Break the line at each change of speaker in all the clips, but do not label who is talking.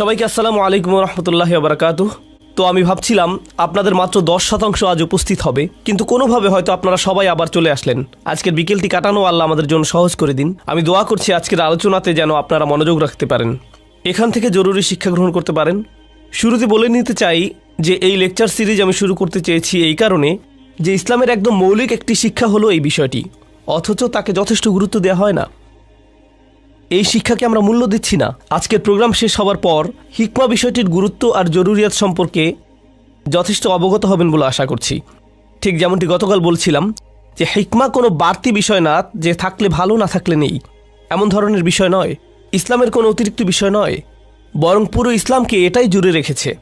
সবাইকে আসসালামু আলাইকুম রহমতুল্লাহ বারাকাতু তো আমি ভাবছিলাম, আপনাদের মাত্র দশ শতাংশ আজ উপস্থিত হবে, কিন্তু কোনোভাবে হয়তো আপনারা সবাই আবার চলে আসলেন। আজকের বিকেলটি কাটানো আল্লাহ আমাদের জন্য সহজ করে দিন। আমি দোয়া করছি আজকের আলোচনাতে যেন আপনারা মনোযোগ রাখতে পারেন। এখান থেকে জরুরি শিক্ষা গ্রহণ করতে পারেন। শুরুতে বলে নিতে চাই যে, এই লেকচার সিরিজ আমি শুরু করতে চেয়েছি এই কারণে যে, ইসলামের একদম মৌলিক একটি শিক্ষা হলো এই বিষয়টি। অথচ তাকে যথেষ্ট গুরুত্ব দেওয়া হয় না। এই শিক্ষাকে আমরা মূল্য দিচ্ছি না। আজকের প্রোগ্রাম শেষ হওয়ার পর হিকমা বিষয়টির গুরুত্ব আর জরুরিয়াত সম্পর্কে যথেষ্ট অবগত হবেন বলে আশা করছি। ঠিক যেমনটি গতকাল বলছিলাম যে হিকমা কোনো বাড়তি বিষয় না, যে থাকলে ভালো, না থাকলে নেই। এমন ধরনের বিষয় নয়। ইসলামের কোনো অতিরিক্ত বিষয় নয়। বরং পুরো ইসলামকে এটাই জুড়ে রেখেছে।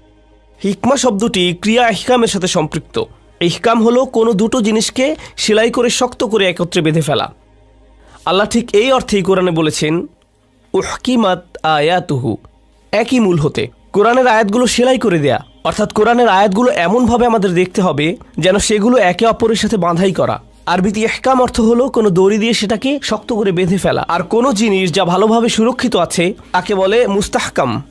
হিকমা শব্দটি ক্রিয়া হিকামের সাথে সম্পৃক্ত। ইহকাম হলো কোনো দুটো জিনিসকে সেলাই করে শক্ত করে একত্রে বেঁধে ফেলা। আল্লাহ ঠিক এই অর্থেই কোরআনে বলেছেন উহকিমাত আয়াতুহু। একই মূল হতে। কোরআনের আয়াতগুলো সেলাই করে দেয়া। অর্থাৎ কোরআনের আয়াতগুলো এমনভাবে আমাদের দেখতে হবে যেন সেগুলো একে অপরের সাথে বাঁধাই করা। আরবিতে এহকাম অর্থ হলো কোনো দড়ি দিয়ে সেটাকে শক্ত করে বেঁধে ফেলা। আর কোনো জিনিস যা ভালোভাবে সুরক্ষিত আছে, তাকে বলে মুস্তাহকাম।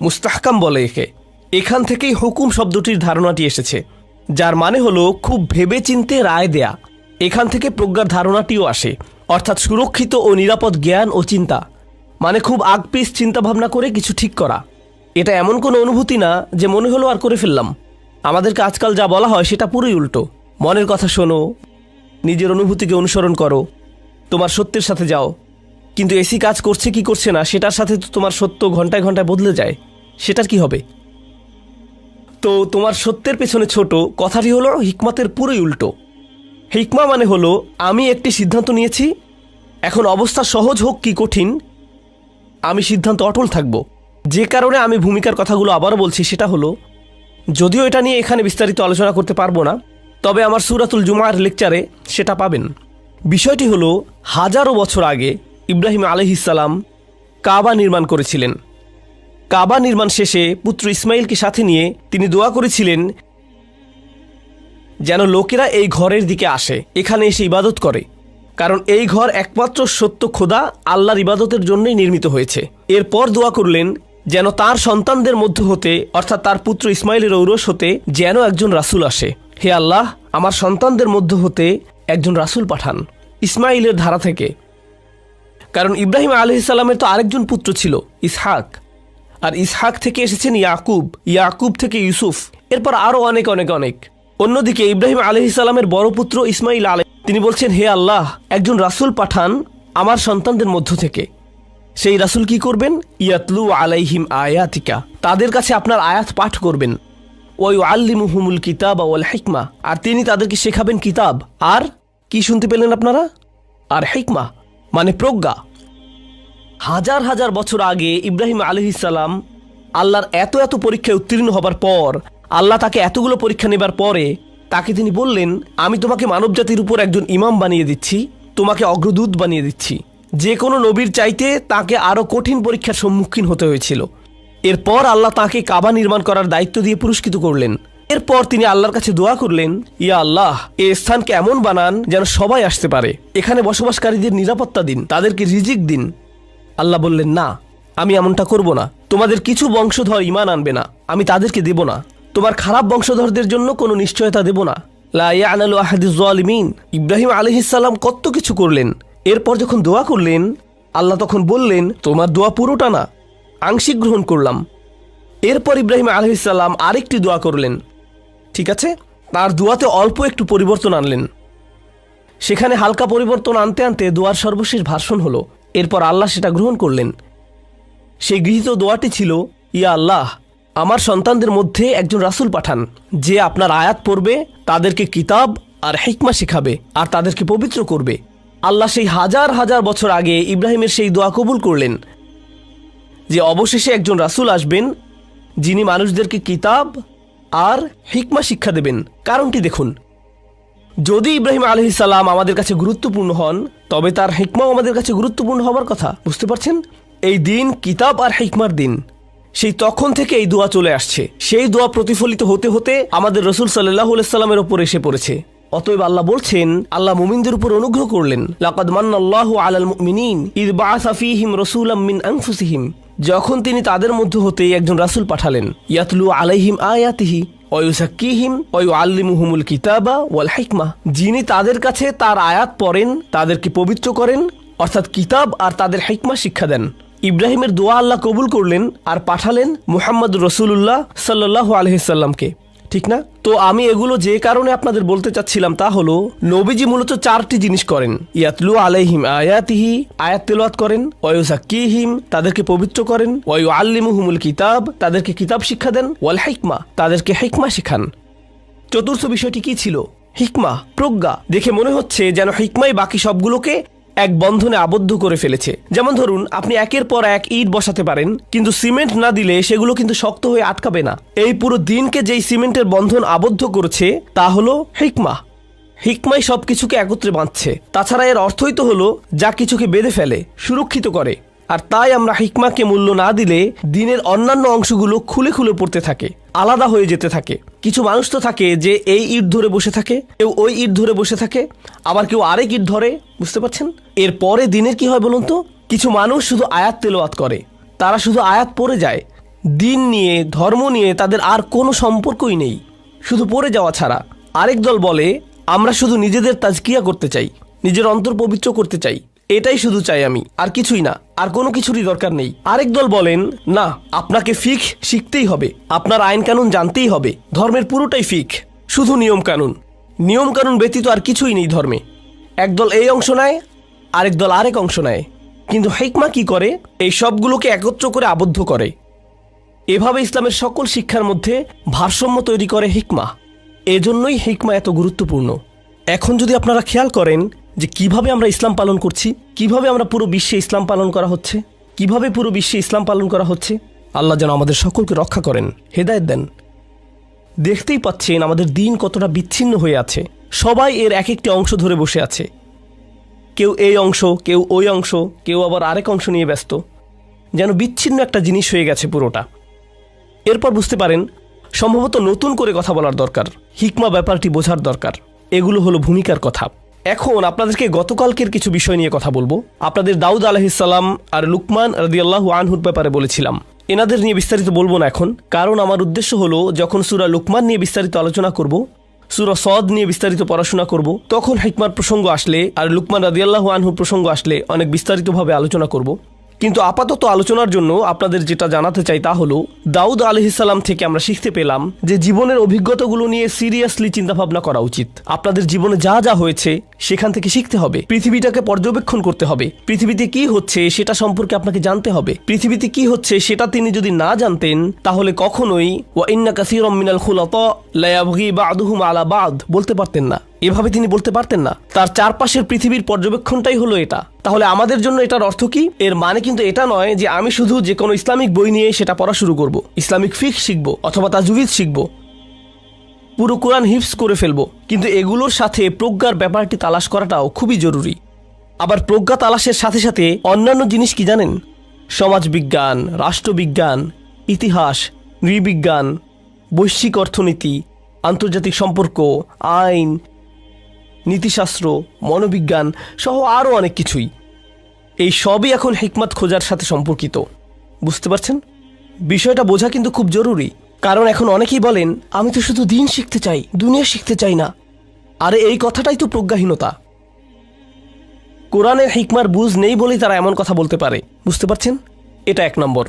মুস্তাহকাম বলে একে। এখান থেকেই হুকুম শব্দটির ধারণাটি এসেছে, যার মানে হলো খুব ভেবে চিনতে রায় দেয়া। এখান থেকে প্রজ্ঞার ধারণাটিও আসে। অর্থাৎ সুরক্ষিত ও নিরাপদ জ্ঞান ও চিন্তা। মানে খুব আগপিস চিন্তা ভাবনা করে কিছু ঠিক করা। এটা এমন কোনো অনুভূতি না যে মনে হলো আর করে ফেললাম। আমাদেরকে আজকাল যা বলা হয় সেটা পুরোই উল্টো। মনের কথা শোনো, নিজের অনুভূতিকে অনুসরণ করো, তোমার সত্যের সাথে যাও। কিন্তু এসি কাজ করছে কি করছে না, সেটার সাথে তো তোমার সত্য ঘন্টায় ঘন্টায় বদলে যায়। সেটার কি হবে? তো তোমার সত্যের পেছনে ছোট, কথাটি হলো হিকমতের পুরোই উল্টো। হিকমা মানে হলো, আমি একটি সিদ্ধান্ত নিয়েছি, এখন অবস্থা সহজ হোক কি কঠিন আমি সিদ্ধান্ত অটল থাকব। যে কারণে আমি ভূমিকার কথাগুলো আবারও বলছি, সেটা হলো, যদিও এটা নিয়ে এখানে বিস্তারিত আলোচনা করতে পারব না, তবে আমার সুরাতুল জুমার লেকচারে সেটা পাবেন। বিষয়টি হলো, হাজারো বছর আগে ইব্রাহিম আলহিসাল্লাম কাবা নির্মাণ করেছিলেন। কাবা নির্মাণ শেষে পুত্র ইসমাইলকে সাথে নিয়ে তিনি দোয়া করেছিলেন, যেন লোকেরা এই ঘরের দিকে আসে, এখানে এসে ইবাদত করে। কারণ এই ঘর একমাত্র সত্য খোদা আল্লাহর ইবাদতের জন্যই নির্মিত হয়েছে। এরপর দোয়া করলেন, যেন তার সন্তানদের মধ্য হতে, অর্থাৎ তার পুত্র ইসমাইলের ঔরস হতে, যেন একজন রাসূল আসে। হে আল্লাহ, আমার সন্তানদের মধ্য হতে একজন রাসূল পাঠান, ইসমাইলের ধারা থেকে। কারণ ইব্রাহিম আলহিসাল্লামের তো আরেকজন পুত্র ছিল, ইসহাক। আর ইসহাক থেকে এসেছেন ইয়াকুব ইয়াকুব থেকে ইউসুফ। এরপর আরও অনেক অনেক অনেক। অন্যদিকে ইব্রাহিম আলহিসাল্লামের বড় পুত্র ইসমাইল আলহ তিনি বলছেন, হে আল্লাহ, একজন রাসূল পাঠান আমার সন্তানদের মধ্য থেকে। সেই রাসূল কি করবেন? ইয়াতলু আলাইহিম আয়াতিকা। তাদের কাছে আপনার আয়াত পাঠ করবেন। ওই আল্লিমুহুমুল কিতাব ওয়াল হিকমা। আর তিনি তাদেরকে শেখাবেন কিতাব। আর কি শুনতে পেলেন আপনারা? আর হিকমা মানে প্রজ্ঞা। হাজার হাজার বছর আগে ইব্রাহিম আলহিসাল্লাম আল্লাহর এত এত পরীক্ষায় উত্তীর্ণ হবার পর, আল্লাহ তাকে এতগুলো পরীক্ষা নেবার পরে তাকে তিনি বললেন, আমি তোমাকে মানবজাতির উপর একজন ইমাম বানিয়ে দিচ্ছি, তোমাকে অগ্রদূত বানিয়ে দিচ্ছি। যে কোনো নবীর চাইতে তাকে আরও কঠিন পরীক্ষার সম্মুখীন হতে হয়েছিল। এরপর আল্লাহ তাকে কাবা নির্মাণ করার দায়িত্ব দিয়ে পুরস্কৃত করলেন। এরপর তিনি আল্লাহর কাছে দোয়া করলেন, ইয়া আল্লাহ, এ স্থানকে এমন বানান যেন সবাই আসতে পারে। এখানে বসবাসকারীদের নিরাপত্তা দিন, তাদেরকে রিজিক দিন। আল্লাহ বললেন, না, আমি এমনটা করব না। তোমাদের কিছু বংশধর ইমান আনবে না। আমি তাদেরকে দেব না। তোমার খারাপ বংশধরদের জন্য কোনো নিশ্চয়তা দেব না। লা ইয়ানালু আহাদিজ জালিমিন ইব্রাহিম আলহিসাল্লাম কত কিছু করলেন। এরপর যখন দোয়া করলেন, আল্লাহ তখন বললেন, তোমার দোয়া পুরোটা না, আংশিক গ্রহণ করলাম। এরপর ইব্রাহিম আলহিসাল্লাম আরেকটি দোয়া করলেন। ঠিক আছে? তার দোয়াতে অল্প একটু পরিবর্তন আনলেন। সেখানে হালকা পরিবর্তন আনতে আনতে দোয়ার সর্বশেষ ভাষণ হলো। এরপর আল্লাহ সেটা গ্রহণ করলেন। সেই গৃহীত দোয়াটি ছিল, ইয়া আল্লাহ আমার সন্তানদের মধ্যে একজন রাসূল পাঠান, যে আপনার আয়াত পড়বে, তাদেরকে কিতাব আর হিকমা শেখাবে, আর তাদেরকে পবিত্র করবে। আল্লাহ সেই হাজার হাজার বছর আগে ইব্রাহিমের সেই দোয়া কবুল করলেন, যে অবশেষে একজন রাসূল আসবেন, যিনি মানুষদেরকে কিতাব আর হিকমা শিক্ষা দেবেন। কারণটি দেখুন, যদি ইব্রাহিম আলহি সালাম আমাদের কাছে গুরুত্বপূর্ণ হন, তবে তার হিকমাও আমাদের কাছে গুরুত্বপূর্ণ হবার কথা, বুঝতে পারছেন? এই দিন কিতাব আর হিকমার দিন। সেই তখন থেকে এই দোয়া চলে আসছে। সেই দোয়া প্রতিফলিত হতে হতে আমাদের রসুল সাল্লাহ সাল্লামের ওপর এসে পড়েছে। অতএব আল্লাহ বলছেন, আল্লাহ মুমিনদের উপর অনুগ্রহ করলেন, লাকাদ মান্নাল্লাহু আলাল মুমিনিন ইদ বাআসা ফীহিম রাসূলাম মিন আনফুসিহিম। যখন তিনি তাদের মধ্যে হতেই একজন রাসূল পাঠালেন, ইয়াতলু আলাইহিম আয়াতিহি অয়ুসাক্কিহিম অয়ু আল্লিমুহুমুল কিতাবা ওয়াল হিকমা। যিনি তাদের কাছে তার আয়াত পড়েন, তাদেরকে পবিত্র করেন, অর্থাৎ কিতাব আর তাদের হিকমা শিক্ষা দেন। ইব্রাহিমের দোয়া আল্লাহ কবুল করলেন আর পাঠালেন মুহাম্মদ রসুল্লাহ সাল্লাহ আলহিসাল্লামকে ঠিক না? তো আমি এগুলো যে কারণে আপনাদের বলতে চাচ্ছিলাম তা হলো, নবীজি মূলত চারটি জিনিস করেন। ইয়াতলু আলাইহিম আয়াতিহি, আয়াত তেলাওয়াত করেন ওয়ুসাক্কিহিম তাদেরকে পবিত্র করেন, ওয়ু আল্লিমুহুমুল কিতাব, তাদেরকে কিতাব শিক্ষা দেন, ওয়াল হিকমা, তাদেরকে হিকমা শিখান। চতুর্থ বিষয়টি কি ছিল? হিকমা, প্রজ্ঞা। দেখে মনে হচ্ছে যেন হিকমাই বাকি সবগুলোকে এক বন্ধনে আবদ্ধ করে ফেলেছে। যেমন ধরুন, আপনি একের পর এক ইট বসাতে পারেন, কিন্তু সিমেন্ট না দিলে সেগুলো কিন্তু শক্ত হয়ে আটকাবে না। এই পুরো দিনকে যেই সিমেন্টের বন্ধন আবদ্ধ করেছে, তা হলো হিকমা। হিকমাই সব কিছুকে একত্রে বাঁধছে। তাছাড়া এর অর্থই তো হলো যা কিছুকে বেঁধে ফেলে, সুরক্ষিত করে। আর তাই আমরা হিকমাকে মূল্য না দিলে দিনের অন্যান্য অংশগুলো খুলে খুলে পড়তে থাকে, আলাদা হয়ে যেতে থাকে। কিছু মানুষ তো থাকে যে এই ইট ধরে বসে থাকে, কেউ ওই ইট ধরে বসে থাকে, আবার কেউ আরেক ইট ধরে, বুঝতে পারছেন? এর পরে দিনের কি হয় বলুন তো? কিছু মানুষ শুধু আয়াত তেলোয়াত করে, তারা শুধু আয়াত পড়ে যায়। দিন নিয়ে, ধর্ম নিয়ে তাদের আর কোনো সম্পর্কই নেই, শুধু পড়ে যাওয়া ছাড়া। আরেক দল বলে, আমরা শুধু নিজেদের তাজকিয়া করতে চাই, নিজের অন্তর পবিত্র করতে চাই। এটাই শুধু চাই আমি, আর কিছুই না, আর কোনো কিছুরই দরকার নেই। আরেক দল বলেন, না, আপনাকে ফিক শিখতেই হবে, আপনার আইন কানুন জানতেই হবে, ধর্মের পুরোটাই ফিক, শুধু নিয়ম কানুন। নিয়ম কানুন ব্যতীত আর কিছুই নেই ধর্মে। একদল এই অংশ নেয়, আরেক দল আরেক অংশ নেয়। কিন্তু হেকমা কি করে? এই সবগুলোকে একত্র করে আবদ্ধ করে। এভাবে ইসলামের সকল শিক্ষার মধ্যে ভারসাম্য তৈরি করে হিকমা। এজন্যই হিকমা এত গুরুত্বপূর্ণ। এখন যদি আপনারা খেয়াল করেন যে কীভাবে আমরা ইসলাম পালন করছি, কীভাবে আমরা পুরো বিশ্বে ইসলাম পালন করা হচ্ছে, কীভাবে পুরো বিশ্বে ইসলাম পালন করা হচ্ছে, আল্লাহ যেন আমাদের সকলকে রক্ষা করেন, হেদায়ত দেন। দেখতেই পাচ্ছেন আমাদের দিন কতটা বিচ্ছিন্ন হয়ে আছে। সবাই এর এক একটি অংশ ধরে বসে আছে। কেউ এই অংশ, কেউ ওই অংশ, কেউ আবার আরেক অংশ নিয়ে ব্যস্ত। যেন বিচ্ছিন্ন একটা জিনিস হয়ে গেছে পুরোটা। এরপর বুঝতে পারেন, সম্ভবত নতুন করে কথা বলার দরকার, হিকমা ব্যাপারটি বোঝার দরকার। এগুলো হলো ভূমিকার কথা। এখন আপনাদেরকে গতকালকের কিছু বিষয় নিয়ে কথা বলব। আপনাদের দাউদ আলহিসাল্লাম আর লুকমান রাদিয়াল্লাহু আনহুর ব্যাপারে বলেছিলাম। এনাদের নিয়ে বিস্তারিত বলব না এখন, কারণ আমার উদ্দেশ্য হলো, যখন সুরা লুকমান নিয়ে বিস্তারিত আলোচনা করব, সুরা সদ নিয়ে বিস্তারিত পড়াশোনা করব, তখন হিকমার প্রসঙ্গ আসলে আর লুকমান রাদিয়াল্লাহু আনহুর প্রসঙ্গ আসলে অনেক বিস্তারিতভাবে আলোচনা করব। কিন্তু আপাতত আলোচনার জন্য আপনাদের যেটা জানাতে চাই তা হলো, দাউদ আলহিসাল্লাম থেকে আমরা শিখতে পেলাম যে জীবনের অভিজ্ঞতাগুলো নিয়ে সিরিয়াসলি চিন্তাভাবনা করা উচিত। আপনাদের জীবনে যা যা হয়েছে সেখান থেকে শিখতে হবে। পৃথিবীটাকে পর্যবেক্ষণ করতে হবে। পৃথিবীতে কি হচ্ছে সেটা সম্পর্কে আপনাকে জানতে হবে। পৃথিবীতে কি হচ্ছে সেটা তিনি যদি না জানতেন, তাহলে কখনোই ওয়া ইন্না কাসীরাম মিনাল খুলাতা লা ইয়াবগি বা'দুহুম আলা বলতে পারতেন না। এভাবে তিনি বলতে পারতেন না। তার চারপাশের পৃথিবীর পর্যবেক্ষণটাই হলো এটা। তাহলে আমাদের জন্য এটার অর্থ কি? এর মানে কিন্তু এটা নয় যে আমি শুধু যে কোনো ইসলামিক বই নিয়ে সেটা পড়া শুরু করব। ইসলামিক ফিক শিখব অথবা তাজুবিদ শিখব। পুরো কোরআন হিপস করে ফেলব, কিন্তু এগুলোর সাথে প্রজ্ঞার ব্যাপারটি তালাশ করাটাও খুবই জরুরি। আবার প্রজ্ঞা তালাশের সাথে সাথে অন্যান্য জিনিস কি জানেন? সমাজবিজ্ঞান, রাষ্ট্রবিজ্ঞান, ইতিহাস, নৃবিজ্ঞান, বৈশ্বিক অর্থনীতি, আন্তর্জাতিক সম্পর্ক, আইন, নীতিশাস্ত্র, মনোবিজ্ঞান সহ আরও অনেক কিছুই। এই সবই এখন হিকমত খোঁজার সাথে সম্পর্কিত। বুঝতে পারছেন? বিষয়টা বোঝা কিন্তু খুব জরুরি। কারণ এখন অনেকেই বলেন, আমি তো শুধু দিন শিখতে চাই, দুনিয়া শিখতে চাই না। আরে এই কথাটাই তো প্রজ্ঞাহীনতা। কোরআনের হিকমার বুঝ নেই বলেই তারা এমন কথা বলতে পারে। বুঝতে পারছেন? এটা এক নম্বর।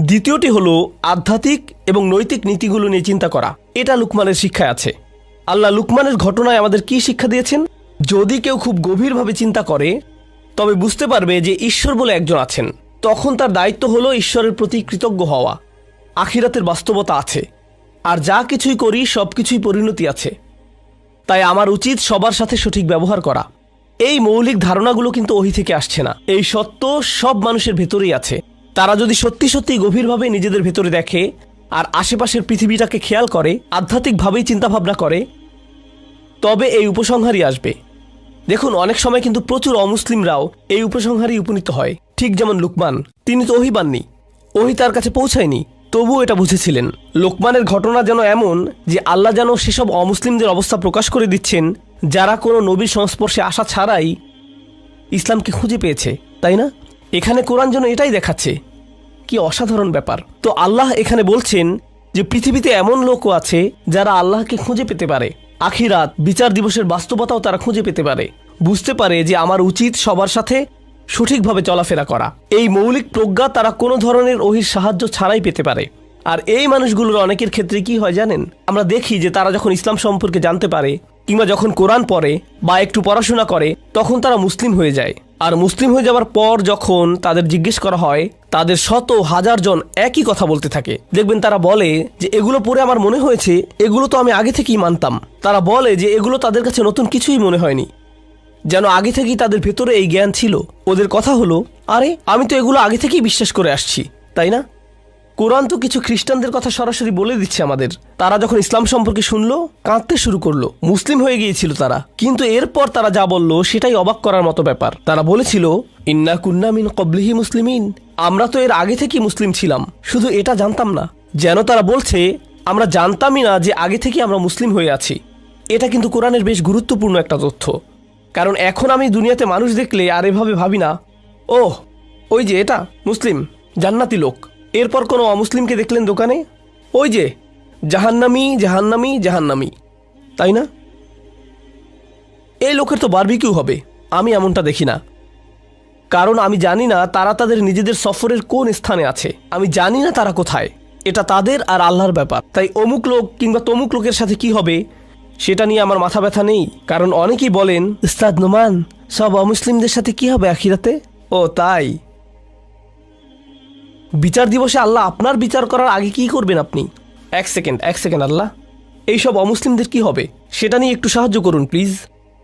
দ্বিতীয়টি হলো আধ্যাত্মিক এবং নৈতিক নীতিগুলো নিয়ে চিন্তা করা। এটা লুকমানের শিক্ষায় আছে। আল্লাহ লুকমানের ঘটনায় আমাদের কি শিক্ষা দিয়েছেন? যদি কেউ খুব গভীরভাবে চিন্তা করে, তবে বুঝতে পারবে যে ঈশ্বর বলে একজন আছেন। তখন তার দায়িত্ব হলো ঈশ্বরের প্রতি কৃতজ্ঞ হওয়া। আখিরাতের বাস্তবতা আছে। আর যা কিছুই করি সব কিছুই পরিণতি আছে। তাই আমার উচিত সবার সাথে সঠিক ব্যবহার করা। এই মৌলিক ধারণাগুলো কিন্তু ওহি থেকে আসছে না। এই সত্য সব মানুষের ভেতরেই আছে। তারা যদি সত্যি সত্যি গভীরভাবে নিজেদের ভেতরে দেখে, আর আশেপাশের পৃথিবীটাকে খেয়াল করে, আধ্যাত্মিকভাবেই চিন্তাভাবনা করে, তবে এই উপসংহারই আসবে। দেখুন, অনেক সময় কিন্তু প্রচুর অমুসলিমরাও এই উপসংহারই উপনীত হয়। ঠিক যেমন লুকমান, তিনি তো ওহি পাননি ওহি তার কাছে পৌঁছায়নি। তবুও এটা বুঝেছিলেন, লোকমানের ঘটনা যেন এমন যে আল্লাহ যেন সেসব অমুসলিমদের অবস্থা প্রকাশ করে দিচ্ছেন, যারা কোনো নবীর সংস্পর্শে আসা ছাড়াই ইসলামকে খুঁজে পেয়েছে, তাই না? এখানে কোরআন যেন এটাই দেখাচ্ছে, কি অসাধারণ ব্যাপার। তো আল্লাহ এখানে বলছেন যে পৃথিবীতে এমন লোকও আছে যারা আল্লাহকে খুঁজে পেতে পারে। আখিরাত, বিচার দিবসের বাস্তবতাও তারা খুঁজে পেতে পারে। বুঝতে পারে যে আমার উচিত সবার সাথে সঠিকভাবে চলাফেরা করা। এই মৌলিক প্রজ্ঞা তারা কোনো ধরনের ওহির সাহায্য ছাড়াই পেতে পারে। আর এই মানুষগুলোর অনেকের ক্ষেত্রে কি হয় জানেন? আমরা দেখি যে তারা যখন ইসলাম সম্পর্কে জানতে পারে, কিংবা যখন কোরআন পড়ে, বা একটু পড়াশোনা করে, তখন তারা মুসলিম হয়ে যায়। আর মুসলিম হয়ে যাওয়ার পর যখন তাদের জিজ্ঞেস করা হয়, তাদের শত হাজার জন একই কথা বলতে থাকে। দেখবেন তারা বলে যে, এগুলো পড়ে আমার মনে হয়েছে, এগুলো তো আমি আগে থেকেই মানতাম। তারা বলে যে, এগুলো তাদের কাছে নতুন কিছুই মনে হয়নি। যেন আগে থেকেই তাদের ভেতরে এই জ্ঞান ছিল। ওদের কথা হলো, আরে, আমি তো এগুলো আগে থেকেই বিশ্বাস করে আসছি, তাই না? কোরআন তো কিছু খ্রিস্টানদের কথা সরাসরি বলে দিচ্ছে আমাদের। তারা যখন ইসলাম সম্পর্কে শুনলো, কাঁদতে শুরু করল। মুসলিম হয়ে গিয়েছিল তারা। কিন্তু এরপর তারা যা বলল, সেটাই অবাক করার মতো ব্যাপার। তারা বলেছিল, ইন্না কুন্না মিন কবলিহি মুসলিমিন। আমরা তো এর আগে থেকেই মুসলিম ছিলাম। শুধু এটা জানতাম না। যেন তারা বলছে, আমরা জানতামই না যে আগে থেকে আমরা মুসলিম হয়ে আছি। এটা কিন্তু কোরআনের বেশ গুরুত্বপূর্ণ একটা তথ্য। কারণ এখন আমি দুনিয়াতে মানুষ দেখলে আর এভাবে ভাবি না। ওহ, ওই যে এটা, মুসলিম, জান্নাতি লোক। এরপর কোনো অমুসলিমকে দেখলেন দোকানে? ওই যে, জাহান্নামি জাহান্নামি জাহান্নামি। তাই না? এই লোকের তো বারবিকিউ হবে, আমি এমনটা দেখি না। কারণ আমি জানি না তারা তাদের নিজেদের সফরের কোন স্থানে আছে। আমি জানি না তারা কোথায়, এটা তাদের আর আল্লাহর ব্যাপার। তাই অমুক লোক কিংবা তমুক লোকের সাথে কি হবে সেটা নিয়ে আমার মাথা ব্যথা নেই কারণ অনেকেই বলেন উস্তাদ নোমান সব অমুসলিমদের সাথে কি হবে আখিরাতে? ও তাই। বিচার দিবসে আল্লাহ আপনার বিচার করার আগে কি করবেন আপনি? এক সেকেন্ড এক সেকেন্ড আল্লাহ। এইসব অমুসলিমদের কি হবে? সেটা নিয়ে একটু সাহায্য করুন প্লিজ।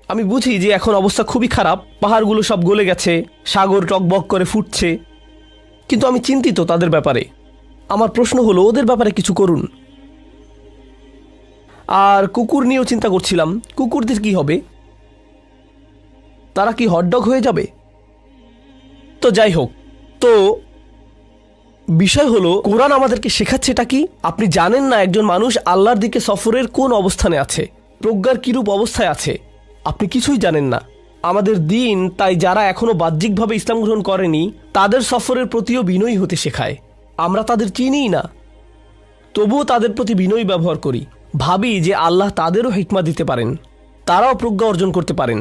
আমি বুঝি যে এখন অবস্থা খুবই খারাপ পাহাড়গুলো সব গলে গেছে সাগর টকবক করে ফুটছে। কিন্তু আমি চিন্তিত তাদের ব্যাপারে। আমার প্রশ্ন হলো ওদের ব্যাপারে কিছু করুন। আর কুকুর নিয়েও চিন্তা করছিলাম, কুকুরদের কি হবে? তারা কি হটডগ হয়ে যাবে? তো যাই হোক, তো বিষয় হলো, কোরআন আমাদেরকে শেখাচ্ছে এটা কি? আপনি জানেন না একজন মানুষ আল্লাহর দিকে সফরের কোন অবস্থানে আছে, প্রজ্ঞার কিরূপ অবস্থায় আছে? আপনি কিছুই জানেন না। আমাদের দিন, তাই যারা এখনও বাহ্যিকভাবে ইসলাম গ্রহণ করেনি, তাদের সফরের প্রতিও বিনয়ী হতে শেখায়। আমরা তাদের চিনিই না। তবুও তাদের প্রতি বিনয়ী ব্যবহার করি। ভাবি যে আল্লাহ তাদেরও হিকমা দিতে পারেন, তারাও প্রজ্ঞা অর্জন করতে পারেন।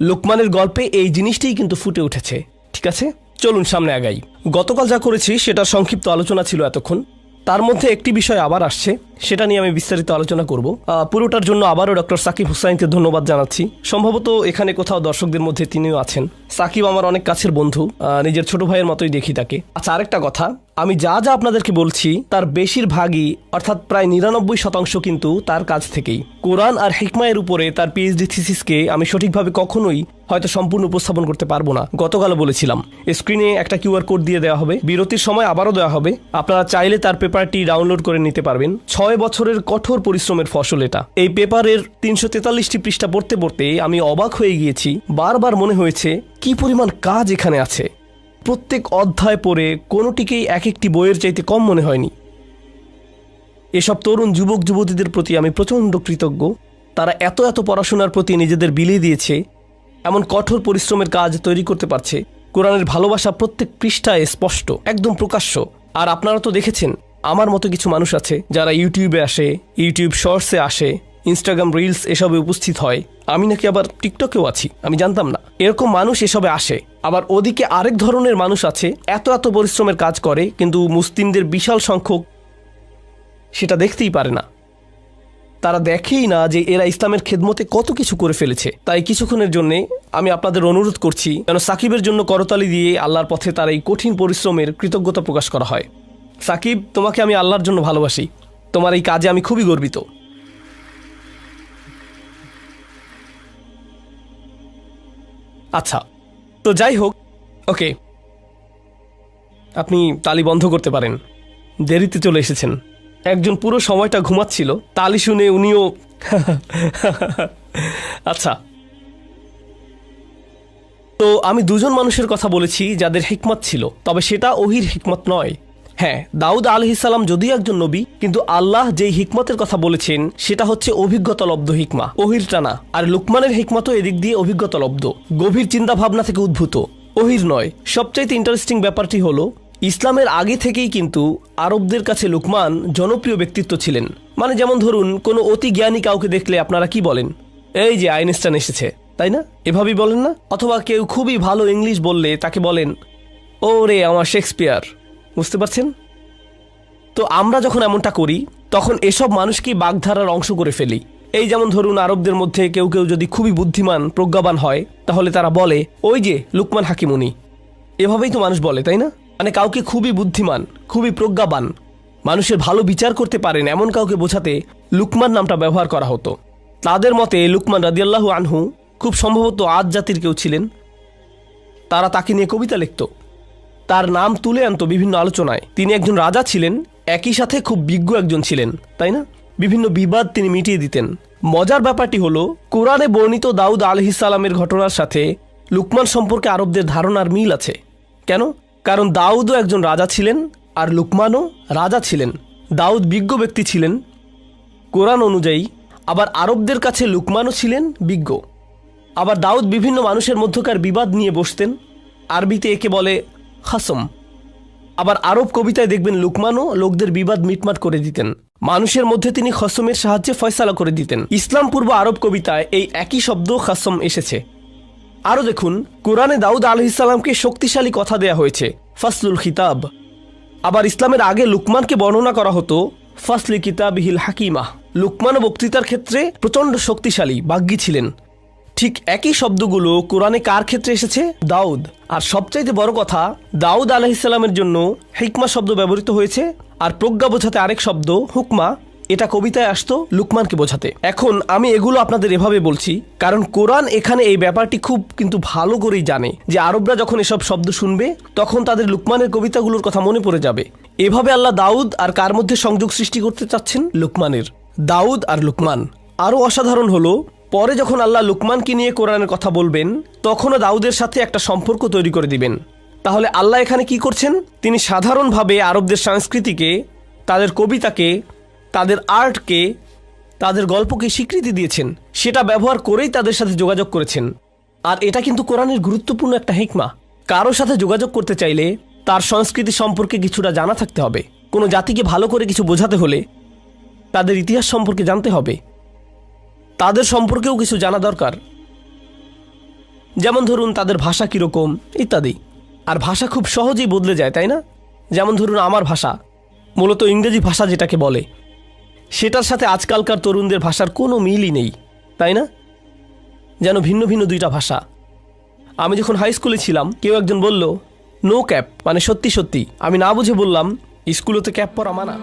লোকমানের গল্পে এই জিনিসটাই কিন্তু ফুটে উঠেছে, ঠিক আছে? চলুন সামনে আগাই। গতকাল যা করেছি সেটা সংক্ষিপ্ত আলোচনা ছিল এতক্ষণ। তার মধ্যে একটি বিষয় আবার আসছে। সেটা নিয়ে আমি বিস্তারিত আলোচনা করব। পুরোটার জন্য আবারও ডক্টর সাকিব হুসাইনকে ধন্যবাদ জানাচ্ছি। সম্ভবত এখানে কোথাও দর্শকদের মধ্যে তিনিও আছেন। সাকিব আমার অনেক কাছের বন্ধু নিজের ছোট ভাইয়ের মতোই দেখি তাকে। আচ্ছা আরেকটা কথা, আমি যা যা আপনাদেরকে বলছি, তার বেশিরভাগই, অর্থাৎ প্রায় নিরানব্বই শতাংশ কিন্তু তার কাছ থেকেই। কোরআন আর হিকমায়ের উপরে তার পিএইচডি থিসিসকে আমি সঠিকভাবে কখনোই হয়তো সম্পূর্ণ উপস্থাপন করতে পারব না। গতকালও বলেছিলাম, স্ক্রিনে একটা কিউআর কোড দিয়ে দেওয়া হবে, বিরতির সময় আবারও দেওয়া হবে। আপনারা চাইলে তার পেপারটি ডাউনলোড করে নিতে পারবেন। ছয় বছরের কঠোর পরিশ্রমের ফসল এটা। এই পেপারের তিনশো তেতাল্লিশটি পৃষ্ঠা পড়তে পড়তে আমি অবাক হয়ে গিয়েছি। বারবার মনে হয়েছে, কি পরিমাণ কাজ এখানে আছে? প্রত্যেক অধ্যায় পড়ে কোনোটিকেই এক একটি বইয়ের চাইতে কম মনে হয়নি। এসব তরুণ যুবক যুবতীদের প্রতি আমি প্রচণ্ড কৃতজ্ঞ। তারা এত এত পড়াশোনার প্রতি নিজেদের বিলিয়ে দিয়েছে, এমন কঠোর পরিশ্রমের কাজ তৈরি করতে পারছে। কোরআনের ভালোবাসা প্রত্যেক পৃষ্ঠায় স্পষ্ট, একদম প্রকাশ্য। আর আপনারা তো দেখেছেন আমার মতো কিছু মানুষ আছে যারা ইউটিউবে আসে ইউটিউব শর্টসে আসে ইনস্টাগ্রাম রিলস এসবে উপস্থিত হয়। আমি নাকি আবার টিকটকেও আছি, আমি জানতাম না। এরকম মানুষ এসবে আসে। আবার ওদিকে আরেক ধরনের মানুষ আছে, এত এত পরিশ্রমের কাজ করে, কিন্তু মুসলিমদের বিশাল সংখ্যক সেটা দেখতেই পারে না। তারা দেখেই না যে এরা ইসলামের খেদমতে কত কিছু করে ফেলেছে। তাই কিছুক্ষণের জন্য আমি আপনাদের অনুরোধ করছি, যেন সাকিবের জন্য করতালি দিয়ে আল্লাহর পথে তার এই কঠিন পরিশ্রমের কৃতজ্ঞতা প্রকাশ করা হয়। সাকিব, তোমাকে আমি আল্লাহর জন্য ভালোবাসি। তোমার এই কাজে আমি খুবই গর্বিত। আচ্ছা তো যাই হোক, ওকে। আপনি তালি বন্ধ করতে পারেন। দেরিতে চলে এসেছেন। একজন পুরো সময়টা ঘুমাচ্ছিল, তালি শুনে উনিও আচ্ছা। তো আমি দুজন মানুষের কথা বলেছি, যাদের হিকমত ছিল, তবে সেটা ওহির হিকমত নয়। হ্যাঁ দাউদ আলহিসাল্লাম যদিও একজন নবী, কিন্তু আল্লাহ যেই হিকমতের কথা বলেছেন, সেটা হচ্ছে অভিজ্ঞতা লব্ধ হিকমা, ওহির টানা। আর লুকমানের হিকমতও এদিক দিয়ে অভিজ্ঞতা লব্ধ গভীর চিন্তা ভাবনা থেকে উদ্ভূত। ওহির নয়, সবচাইতে ইন্টারেস্টিং ব্যাপারটি হলো, ইসলামের আগে থেকেই কিন্তু আরবদের কাছে লুকমান জনপ্রিয় ব্যক্তিত্ব ছিলেন। মানে যেমন ধরুন, কোনো অতি জ্ঞানী কাউকে দেখলে আপনারা কি বলেন? এই যে আইনস্টাইন এসেছে, তাই না? এভাবেই বলেন না? অথবা কেউ খুবই ভালো ইংলিশ বললে তাকে বলেন ও রে আমার শেক্সপিয়ার। বুঝতে পারছেন? তো আমরা যখন এমনটা করি, তখন এসব মানুষকে বাগধারার অংশ করে ফেলি। এই যেমন ধরুন, আরবদের মধ্যে কেউ কেউ যদি খুবই বুদ্ধিমান, প্রজ্ঞাবান হয়, তাহলে তারা বলে, ওই যে লুকমান হাকিমুনি এভাবেই তো মানুষ বলে, তাই না? মানে কাউকে খুবই বুদ্ধিমান, খুবই প্রজ্ঞাবান, মানুষের ভালো বিচার করতে পারেন এমন কাউকে বোঝাতে লুকমান নামটা ব্যবহার করা হতো। তাদের মতে, লুকমান রাদিয়াল্লাহু আনহু খুব সম্ভবত আজ জাতির কেউ ছিলেন। তারা তাকে নিয়ে কবিতা লিখত। তার নাম তুলে আনতো বিভিন্ন আলোচনায়। তিনি একজন রাজা ছিলেন, একই সাথে খুব বিজ্ঞ একজন ছিলেন, তাই না? বিভিন্ন বিবাদ তিনি মিটিয়ে দিতেন। মজার ব্যাপারটি হলো, কোরআনে বর্ণিত দাউদ আলহিসালামের ঘটনার সাথে লুকমান সম্পর্কে আরবদের ধারণার মিল আছে। কেন? কারণ দাউদও একজন রাজা ছিলেন আর লুকমানও রাজা ছিলেন। দাউদ বিজ্ঞ ব্যক্তি ছিলেন। কোরআন অনুযায়ী, আবার আরবদের কাছে লুকমানও ছিলেন বিজ্ঞ। আবার দাউদ বিভিন্ন মানুষের মধ্যকার বিবাদ নিয়ে বসতেন। আরবিতে একে বলে হাসম আবার আরব কবিতায় দেখবেন লুকমানও লোকদের বিবাদ মিটমাট করে দিতেন। মানুষের মধ্যে তিনি খসমের সাহায্যে ফয়সালা করে দিতেন। ইসলাম পূর্ব আরব কবিতায় এই একই শব্দ খাসম এসেছে। আরও দেখুন, কোরআনে দাউদ আলহিসাল্লামকে শক্তিশালী কথা দেয়া হয়েছে, ফাসলুল খিতাব। আবার ইসলামের আগে লুকমানকে বর্ণনা করা হতো, ফাসলি কিতাবিহিল হাকিমা লুকমান বক্তৃতার ক্ষেত্রে প্রচণ্ড শক্তিশালী বাগ্যী ছিলেন। ঠিক একই শব্দগুলো কোরআনে কার ক্ষেত্রে এসেছে? দাউদ। আর সবচাইতে বড় কথা, দাউদ আলাহিসাল্লামের জন্য হিকমা শব্দ ব্যবহৃত হয়েছে, আর প্রজ্ঞা বোঝাতে আরেক শব্দ, হুকমা। এটা কবিতায় আসতো লুকমানকে বোঝাতে। এখন আমি এগুলো আপনাদের এভাবে বলছি, কারণ কোরআন এখানে এই ব্যাপারটি খুব কিন্তু ভালো করেই জানে, যে আরবরা যখন এসব শব্দ শুনবে, তখন তাদের লুকমানের কবিতাগুলোর কথা মনে পড়ে যাবে। এভাবে আল্লাহ দাউদ আর কার মধ্যে সংযোগ সৃষ্টি করতে চাচ্ছেন? লুকমানের। দাউদ আর লুকমান। আরও অসাধারণ হলো পরে যখন আল্লাহ লুকমানকে নিয়ে কোরআনের কথা বলবেন, তখনও দাউদের সাথে একটা সম্পর্ক তৈরি করে দিবেন। তাহলে আল্লাহ এখানে কি করছেন? তিনি সাধারণভাবে আরবদের সংস্কৃতিকে, তাদের কবিতাকে, তাদের আর্টকে, তাদের গল্পকে স্বীকৃতি দিয়েছেন। সেটা ব্যবহার করেই তাদের সাথে যোগাযোগ করেছেন। আর এটা কিন্তু কোরআনের গুরুত্বপূর্ণ একটা হিকমা। কারও সাথে যোগাযোগ করতে চাইলে তার সংস্কৃতি সম্পর্কে কিছুটা জানা থাকতে হবে। কোনো জাতিকে ভালো করে কিছু বোঝাতে হলে তাদের ইতিহাস সম্পর্কে জানতে হবে। তাদের সম্পর্কেও কিছু জানা দরকার। যেমন ধরুন তাদের ভাষা কীরকম, ইত্যাদি। আর ভাষা খুব সহজেই বদলে যায়, তাই না? যেমন ধরুন আমার ভাষা, মূলত ইংরেজি ভাষা যেটাকে বলে। সেটার সাথে আজকালকার তরুণদের ভাষার কোনো মিলই নেই, তাই না? যেন ভিন্ন ভিন্ন দুইটা ভাষা। আমি যখন হাই স্কুলে ছিলাম, কেউ একজন বলল নো ক্যাপ মানে সত্যি সত্যি। আমি না বুঝে বললাম স্কুলে তো ক্যাপ পরা মানা।